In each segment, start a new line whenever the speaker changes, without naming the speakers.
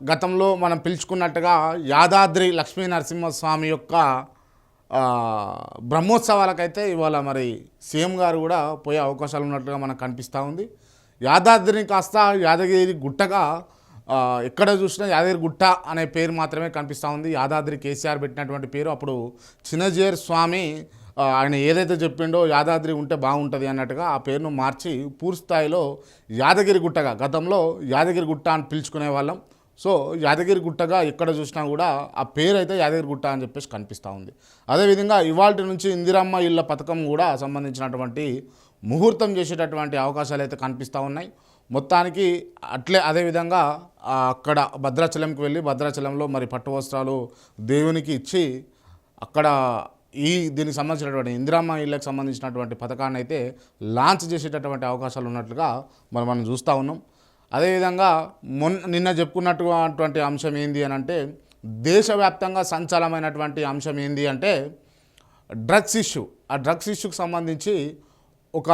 గతంలో మనం పిలుచుకున్నట్టుగా యాదాద్రి లక్ష్మీ నరసింహస్వామి యొక్క బ్రహ్మోత్సవాలకైతే ఇవాళ మరి సీఎం గారు కూడా పోయే అవకాశాలు ఉన్నట్టుగా మనకు కనిపిస్తూ ఉంది. యాదాద్రిని కాస్త యాదగిరి గుట్టగా ఎక్కడ చూసినా యాదగిరి గుట్ట అనే పేరు మాత్రమే కనిపిస్తూ ఉంది. యాదాద్రి కేసీఆర్ పెట్టినటువంటి పేరు అప్పుడు చిన్నజేర్ స్వామి ఆయన ఏదైతే చెప్పిండో యాదాద్రి ఉంటే బాగుంటుంది అన్నట్టుగా ఆ పేరును మార్చి పూర్తి స్థాయిలో యాదగిరి గుట్టగా గతంలో యాదగిరి గుట్ట అని పిలుచుకునే వాళ్ళం. సో యాదగిరి గుట్టగా ఎక్కడ చూసినా కూడా ఆ పేరు అయితే యాదగిరి గుట్ట అని చెప్పేసి కనిపిస్తూ ఉంది. అదేవిధంగా ఇవాళ నుంచి ఇందిరమ్మ ఇళ్ళ పథకం కూడా సంబంధించినటువంటి ముహూర్తం చేసేటటువంటి అవకాశాలు అయితే కనిపిస్తూ ఉన్నాయి. మొత్తానికి అట్లే అదేవిధంగా అక్కడ భద్రాచలంకి వెళ్ళి భద్రాచలంలో మరి పట్టు వస్త్రాలు దేవునికి ఇచ్చి అక్కడ ఈ దీనికి సంబంధించినటువంటి ఇందిరామ్మ ఇళ్ళకి సంబంధించినటువంటి పథకాన్ని అయితే లాంచ్ చేసేటటువంటి అవకాశాలు ఉన్నట్లుగా మరి మనం చూస్తూ ఉన్నాం. అదేవిధంగా మొన్ నిన్న చెప్పుకున్నటువంటి అంశం ఏంది అని అంటే దేశవ్యాప్తంగా సంచలనమైనటువంటి అంశం ఏంది అంటే డ్రగ్స్ ఇష్యూ. ఆ డ్రగ్స్ ఇష్యూకి సంబంధించి ఒక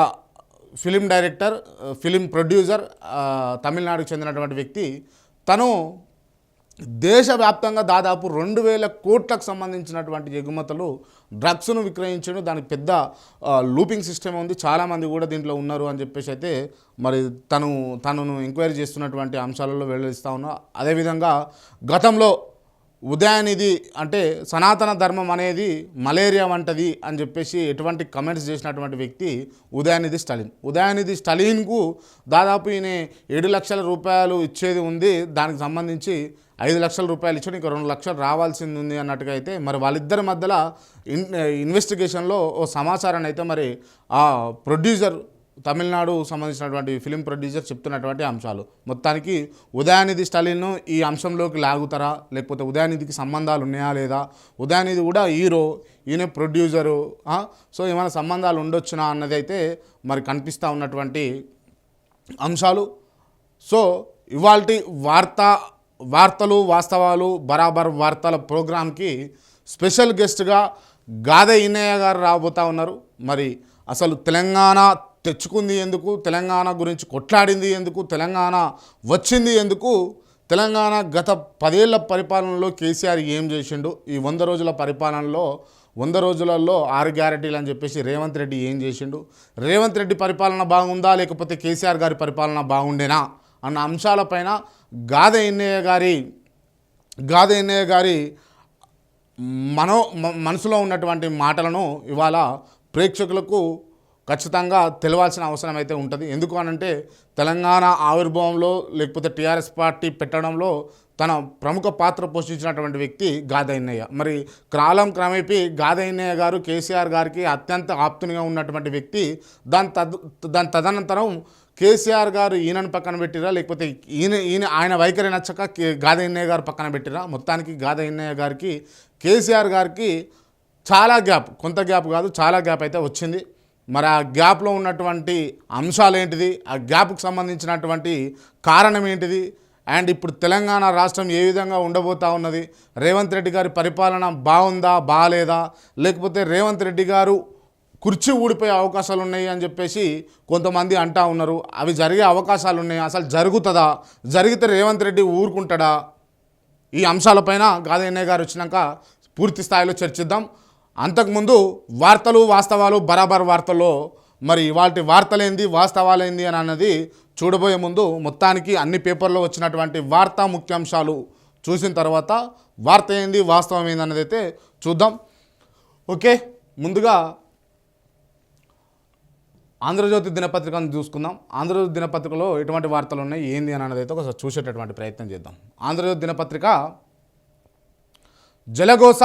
ఫిలిం డైరెక్టర్ ఫిలిం ప్రొడ్యూసర్ తమిళనాడుకు చెందినటువంటి వ్యక్తి తను దేశవ్యాప్తంగా దాదాపు రెండు వేల కోట్లకు సంబంధించినటువంటి ఎగుమతులు డ్రగ్స్ను విక్రయించడం దానికి పెద్ద లూపింగ్ సిస్టమ్ ఉంది. చాలామంది కూడా దీంట్లో ఉన్నారు అని చెప్పేసి అయితే మరి తను తనను ఎంక్వైరీ చేస్తున్నటువంటి అంశాలలో వెల్లడిస్తూ ఉన్నా. అదేవిధంగా గతంలో ఉదయానిధి అంటే సనాతన ధర్మం అనేది మలేరియా వంటది అని చెప్పేసి ఎటువంటి కమెంట్స్ చేసినటువంటి వ్యక్తి ఉదయనిధి స్టాలిన్. ఉదయనిధి స్టాలిన్కు దాదాపు ఈయన ఏడు లక్షల రూపాయలు ఇచ్చేది ఉంది. దానికి సంబంధించి ఐదు లక్షల రూపాయలు ఇచ్చాడు ఇంకా రెండు లక్షలు రావాల్సింది ఉంది అన్నట్టుగా అయితే మరి వాళ్ళిద్దరి మధ్యలో ఇన్ ఇన్వెస్టిగేషన్లో ఓ సమాచారాన్ని అయితే మరి ఆ ప్రొడ్యూసర్ తమిళనాడు సంబంధించినటువంటి ఫిలిం ప్రొడ్యూసర్ చెప్తున్నటువంటి అంశాలు. మొత్తానికి ఉదయానిధి స్టాలిన్ ఈ అంశంలోకి లాగుతారా? లేకపోతే ఉదయానిధికి సంబంధాలు ఉన్నాయా లేదా? ఉదయానిధి కూడా హీరో ఈయన ప్రొడ్యూసరు సో ఏమైనా సంబంధాలు ఉండొచ్చునా అన్నది అయితే మరి కనిపిస్తూ ఉన్నటువంటి అంశాలు. సో ఇవాళ వార్త వార్తలు వాస్తవాలు బరాబర్ వార్తల ప్రోగ్రాంకి స్పెషల్ గెస్ట్గా గాదె ఇన్నయ్య గారు రాబోతా ఉన్నారు. మరి అసలు తెలంగాణ తెచ్చుకుంది ఎందుకు? తెలంగాణ గురించి కొట్లాడింది ఎందుకు? తెలంగాణ వచ్చింది ఎందుకు? తెలంగాణ గత పదేళ్ళ పరిపాలనలో కేసీఆర్ ఏం చేసిండు? ఈ వంద రోజుల పరిపాలనలో వంద రోజులలో ఆరు గ్యారెంటీలు అని చెప్పేసి రేవంత్ రెడ్డి ఏం చేసిండు? రేవంత్ రెడ్డి పరిపాలన బాగుందా? లేకపోతే కేసీఆర్ గారి పరిపాలన బాగుండేనా? అన్న అంశాలపైన గాద ఎన్నయ్య గారి గాదె ఎన్నయ్య గారి మనో మనసులో ఉన్నటువంటి మాటలను ఇవాళ ప్రేక్షకులకు ఖచ్చితంగా తెలవాల్సిన అవసరం అయితే ఉంటుంది. ఎందుకు అనంటే తెలంగాణ ఆవిర్భావంలో లేకపోతే టీఆర్ఎస్ పార్టీ పెట్టడంలో తన ప్రముఖ పాత్ర పోషించినటువంటి వ్యక్తి గాదయన్నయ్య మరి కాలం క్రమేపీ గాదయన్నయ్య గారు కేసీఆర్ గారికి అత్యంత ఆప్తునిగా ఉన్నటువంటి వ్యక్తి. దాని తద్ దాని తదనంతరం కేసీఆర్ గారు ఈయనను పక్కన పెట్టిరా లేకపోతే ఈయన ఈయన ఆయన వైఖరి నచ్చక కే- గారు పక్కన పెట్టిరా? మొత్తానికి గాదయ్యన్నయ్య గారికి కేసీఆర్ గారికి చాలా గ్యాప్ కొంత గ్యాప్ కాదు చాలా గ్యాప్ అయితే వచ్చింది. మరి ఆ గ్యాప్లో ఉన్నటువంటి అంశాలు ఏంటిది ఆ గ్యాప్కి సంబంధించినటువంటి కారణం ఏంటిది అండ్ ఇప్పుడు తెలంగాణ రాష్ట్రం ఏ విధంగా ఉండబోతా ఉన్నది? రేవంత్ రెడ్డి గారి పరిపాలన బాగుందా? బాగాలేదా లేకపోతే రేవంత్ రెడ్డి గారు కుర్చీ ఊడిపోయే అవకాశాలు ఉన్నాయి అని చెప్పేసి కొంతమంది అంటా ఉన్నారు. అవి జరిగే అవకాశాలు ఉన్నాయి. అసలు జరుగుతుందా? జరిగితే రేవంత్ రెడ్డి ఊరుకుంటాడా? ఈ అంశాలపైన గాదయ్య గారు వచ్చినాక పూర్తి స్థాయిలో చర్చిద్దాం. అంతకుముందు వార్తలు వాస్తవాలు బరాబర్ వార్తల్లో మరి వాటి వార్తలేంది వాస్తవాలేంది అని అన్నది చూడబోయే ముందు మొత్తానికి అన్ని పేపర్లో వచ్చినటువంటి వార్తా ముఖ్యాంశాలు చూసిన తర్వాత వార్త ఏంది వాస్తవం ఏంది అన్నది అయితే చూద్దాం. ఓకే ముందుగా ఆంధ్రజ్యోతి దినపత్రికను చూసుకుందాం. ఆంధ్రజ్యోతి దినపత్రికలో ఎటువంటి వార్తలు ఉన్నాయి ఏంది అని అన్నది అయితే ఒకసారి చూసేటటువంటి ప్రయత్నం చేద్దాం. ఆంధ్రజ్యోతి దినపత్రిక జలగోస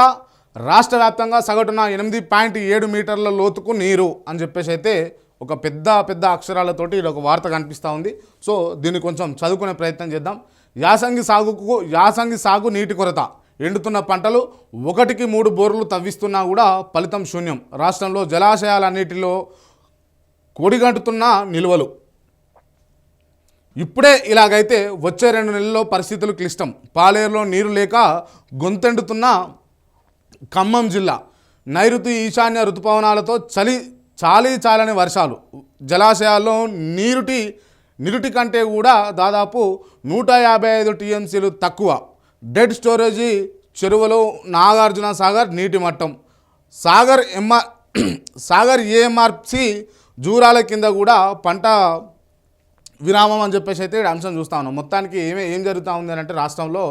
రాష్ట్ర వ్యాప్తంగా సగటున ఎనిమిది పాయింట్ ఏడు మీటర్ల లోతుకు నీరు అని చెప్పేసి అయితే ఒక పెద్ద పెద్ద అక్షరాలతోటి ఇది ఒక వార్త కనిపిస్తూ ఉంది. సో దీన్ని కొంచెం చదువుకునే ప్రయత్నం చేద్దాం. యాసంగి సాగుకు యాసంగి సాగు నీటి కొరత. ఎండుతున్న పంటలు ఒకటికి మూడు బోర్లు తవ్విస్తున్నా కూడా ఫలితం శూన్యం. రాష్ట్రంలో జలాశయాలన్నిటిలో కొడిగంటుతున్న నిల్వలు. ఇప్పుడే ఇలాగైతే వచ్చే రెండు నెలల్లో పరిస్థితులు క్లిష్టం. పాలేరులో నీరు లేక గొంతెండుతున్న ఖమ్మం జిల్లా. నైరుతి ఈశాన్య ఋతుపవనాలతో చలి చాలీ చాలని వర్షాలు. జలాశయాల్లో నీరుటి నిరుటి కంటే కూడా దాదాపు నూట యాభై ఐదు టీఎంసీలు తక్కువ. డెడ్ స్టోరేజీ చెరువులు నాగార్జున సాగర్ నీటి మట్టం. సాగర్ ఎంఆర్ సాగర్ ఏఎంఆర్సి జూరాల కింద కూడా పంట విరామం అని చెప్పేసి అయితే అంశం చూస్తా ఉన్నాం. మొత్తానికి ఏమే ఏం జరుగుతూ ఉంది అంటే రాష్ట్రంలో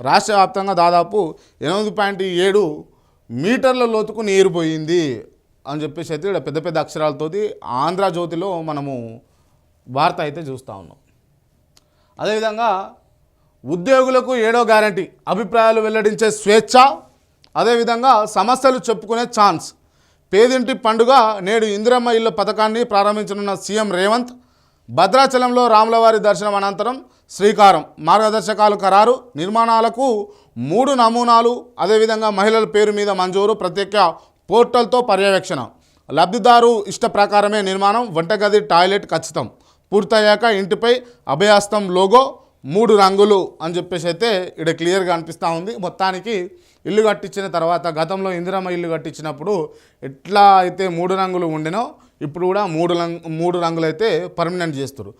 రాష్ట్ర వ్యాప్తంగా దాదాపు ఎనిమిది పాయింట్ ఏడు మీటర్ల లోతుకు నీరు పోయింది అని చెప్పేసి అయితే ఇక్కడ పెద్ద పెద్ద అక్షరాలతోటి ఆంధ్రజ్యోతిలో మనము వార్త అయితే చూస్తూ ఉన్నాం. అదేవిధంగా ఉద్యోగులకు ఏడో గ్యారంటీ అభిప్రాయాలు వెల్లడించే స్వేచ్ఛ అదేవిధంగా సమస్యలు చెప్పుకునే ఛాన్స్. పేదింటి పండుగ నేడు ఇందిరమ్మ ఇళ్ళ పథకాన్ని ప్రారంభించనున్న సీఎం రేవంత్ భద్రాచలంలో రాములవారి దర్శనం అనంతరం శ్రీకారం. మార్గదర్శకాలు ఖరారు నిర్మాణాలకు మూడు నమూనాలు అదేవిధంగా మహిళల పేరు మీద మంజూరు ప్రత్యేక పోర్టల్తో పర్యవేక్షణ. లబ్ధిదారు ఇష్ట ప్రకారమే నిర్మాణం వంటగది టాయిలెట్ ఖచ్చితం. పూర్తయ్యాక ఇంటిపై అభయాస్తం లోగో మూడు రంగులు అని చెప్పేసి అయితే ఇక్కడ క్లియర్గా అనిపిస్తూ ఉంది. మొత్తానికి ఇల్లు కట్టించిన తర్వాత గతంలో ఇందిరమ్మ ఇల్లు కట్టించినప్పుడు ఎట్లా అయితే మూడు రంగులు ఉండినో ఇప్పుడు కూడా మూడు రంగు మూడు రంగులు అయితే పర్మనెంట్ చేస్తారు